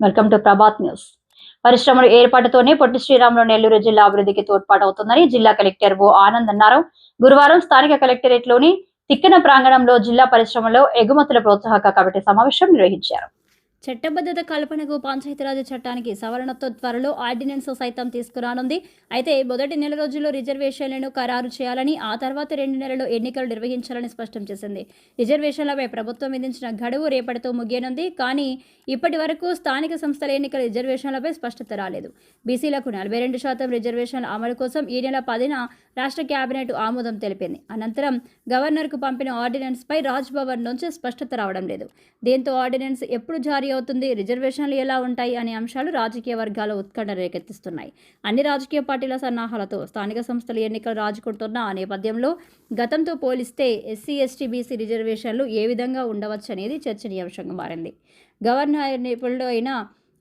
Welcome to Prabhat news. పరిశ్రమల ఏర్పాటుతోనే పొట్టి శ్రీరాములు నెల్లూరు జిల్లా అభివృద్ధికి తోడ్పాటవుతుందని జిల్లా కలెక్టర్ ఓ ఆనంద్ అన్నారు. గురువారం స్థానిక కలెక్టరేట్లోని తిక్కన ప్రాంగణంలో జిల్లా పరిశ్రమలో ఎగుమతుల ప్రోత్సాహక కమిటీ సమావేశం నిర్వహించారు. చట్టబద్ధత కల్పనకు పంచాయతీరాజ్ చట్టానికి సవరణతో త్వరలో ఆర్డినెన్స్ సైతం తీసుకురానుంది. అయితే మొదటి నెల రోజుల్లో రిజర్వేషన్లను ఖరారు చేయాలని ఆ తర్వాత రెండు నెలల్లో ఎన్నికలు నిర్వహించాలని స్పష్టం చేసింది. రిజర్వేషన్లపై ప్రభుత్వం విధించిన గడువు రేపటితో ముగియనుంది. కానీ ఇప్పటి వరకు స్థానిక సంస్థల ఎన్నికల రిజర్వేషన్లపై స్పష్టత రాలేదు. బీసీలకు నలభై రెండు శాతం రిజర్వేషన్ల అమలు కోసం ఈ నెల పదిన రాష్ట్ర కేబినెట్ ఆమోదం తెలిపింది. అనంతరం గవర్నర్కు పంపిన ఆర్డినెన్స్పై రాజ్భవన్ నుంచి స్పష్టత రావడం లేదు. దీంతో ఆర్డినెన్స్ ఎప్పుడు జారీ అవుతుంది. రిజర్వేషన్లు ఎలా ఉంటాయి అనే అంశాలు రాజకీయ వర్గాల ఉత్కంఠ రేకెత్తిస్తున్నాయి. అన్ని రాజకీయ పార్టీల సన్నాహాలతో స్థానిక సంస్థల ఎన్నికలు రాజుకుంటున్న ఆ నేపథ్యంలో గతంతో పోలిస్తే ఎస్సీ ఎస్టీ బీసీ రిజర్వేషన్లు ఏ విధంగా ఉండవచ్చు అనేది చర్చనీయాంశంగా మారింది. గవర్నర్ నిపుణుడు అయిన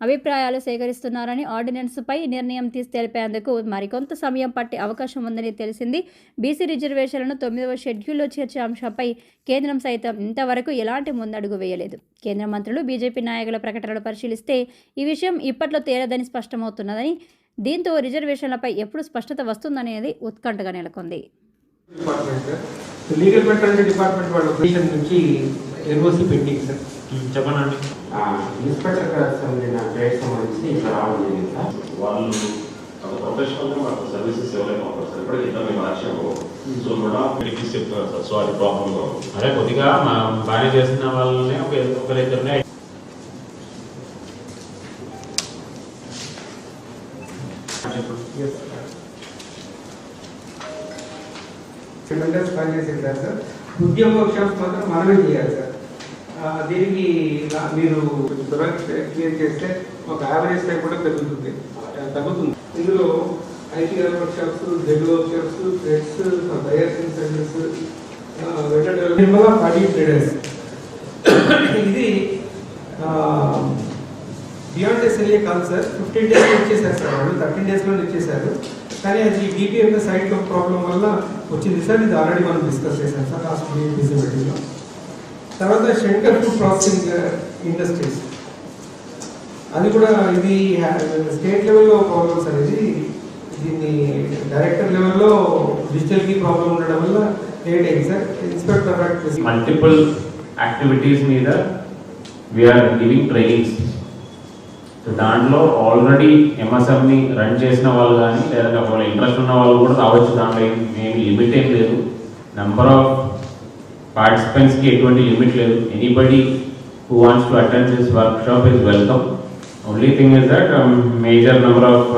అభిప్రాయాలు సేకరిస్తున్నారని ఆర్డినెన్స్పై నిర్ణయం తీసి తెలిపేందుకు మరికొంత సమయం పట్టే అవకాశం ఉందని తెలిసింది. బీసీ రిజర్వేషన్లను తొమ్మిదవ షెడ్యూల్లో చేర్చే అంశంపై కేంద్రం సైతం ఇంతవరకు ఎలాంటి ముందడుగు వేయలేదు. కేంద్ర మంత్రులు బీజేపీ నాయకుల ప్రకటనలు పరిశీలిస్తే ఈ విషయం ఇప్పట్లో తేలదని స్పష్టమవుతున్నదని దీంతో రిజర్వేషన్లపై ఎప్పుడు స్పష్టత వస్తుందనేది ఉత్కంఠగా నెలకొంది. లీగల్ డిపార్ట్మెంట్ వాళ్ళ నుంచి ఎన్ఓసి పెండింగ్ సార్ చెప్పనండి ఆ, ఇన్స్పెక్టర్ గారికి సంబంధించిన ట్రేడ్ సంబంధించి ఇక్కడ రావడం జరిగింది సార్. వాళ్ళు ఒక ప్రొఫెషనల్ మాకు సర్వీసెస్ ఇవ్వలేము ఒక సార్. ఇప్పటికి ఇంత మేము మార్చాము. సో కూడా మెడికల్ చెప్తున్నారు సార్. సో అది ప్రాబ్లం అదే కొద్దిగా మా బాగా చేస్తున్న వాళ్ళని ఒక ఒకరిద్దరిని ట్రిమెండస్ పని చేసింది సార్. సార్ ఉద్యోగ వర్క్షాప్స్ మాత్రం మనమే చేయాలి సార్. ఆ, దీనికి మీరు క్లియర్ చేస్తే ఒక యావరేజ్ టైం కూడా తగ్గుతుంది ఆ, తగ్గుతుంది. ఇందులో ITR workshops Z workshops trades buyers ఇన్సెంటర్స్ Nirmala party traders ఇది బియాండ్ ఎస్ఎల్ఏ కాదు సార్. ఫిఫ్టీన్ డేస్ ఇచ్చేసారు సార్. వాళ్ళు థర్టీన్ డేస్లో ఇచ్చేసారు కానీ అది డిపిఎంఎస్ సైడ్ ప్రాబ్లం వల్ల వచ్చింది సార్. ఇది ఆల్రెడీ మనం డిస్కస్ చేశాం సార్. లాస్ట్ విజిబిలిటీలో తర్వాత శంకర్ ఫుడ్ ప్రాసెసింగ్ ఇండస్ట్రీస్. అది కూడా ఇది స్టేట్ లెవెల్లో ప్రాబ్లమ్ సార్ ఇది. దీన్ని డైరెక్టర్ లెవెల్లో డిజిటల్కి ప్రాబ్లం ఉండడం వల్ల లేట్ అయింది సార్. ఇన్స్పెక్టర్ మల్టిపుల్ యాక్టివిటీస్ మీద వీఆర్ గివింగ్ ట్రైనింగ్స్ దాంట్లో ఆల్రెడీ ఎంఎస్ఎంని రన్ చేసిన వాళ్ళు కానీ లేదంటే ఒకవేళ ఇంట్రెస్ట్ ఉన్న వాళ్ళు కూడా రావచ్చు. దాంట్లో ఏం- ఏమి లిమిట్ ఏం లేదు. నెంబర్ ఆఫ్ పార్టిసిపెంట్స్కి ఎటువంటి లిమిట్ లేదు. Anybody who wants to attend this workshop is welcome only thing is that major number of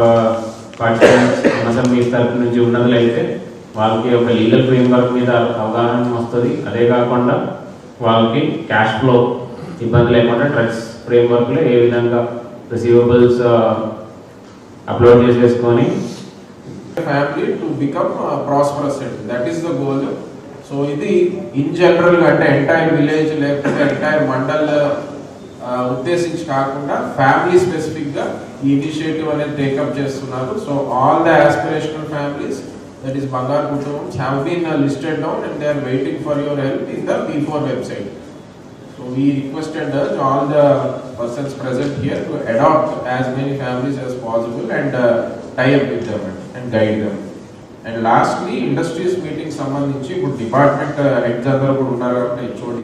participants మీ తరఫు నుంచి ఉన్నట్లయితే వాళ్ళకి ఒక లీగల్ ఫ్రేమ్ వర్క్ మీద అవగాహన వస్తుంది. అదే కాకుండా వాళ్ళకి క్యాష్ ఫ్లో ఇబ్బంది లేకుండా ట్రక్స్ ఫ్రేమ్వర్క్లో ఏ విధంగా రిసీవబుల్స్ అప్లోడ్ uh, చేసేసుకొని family to become prosperous that is the goal. So ఇది ఇన్ జనరల్ అంటే ఎంటైర్ విలేజ్ లేకపోతే ఎంటైర్ మండల్ ఉద్దేశించి కాకుండా ఫ్యామిలీ స్పెసిఫిక్గా ఈ ఇనిషియేటివ్ అనేది టేకప్ చేస్తున్నారు so all the aspirational families that is బంగారు కుటుంబం have been listed down and they are waiting for your help in the be four website so we requested all the persons present here to adapt as many families as possible and tie up with tie and guide them. And lastly industries meeting సంబంధించి ఇప్పుడు department heads అందరూ కూడా ఉన్నారు కాబట్టి చూడండి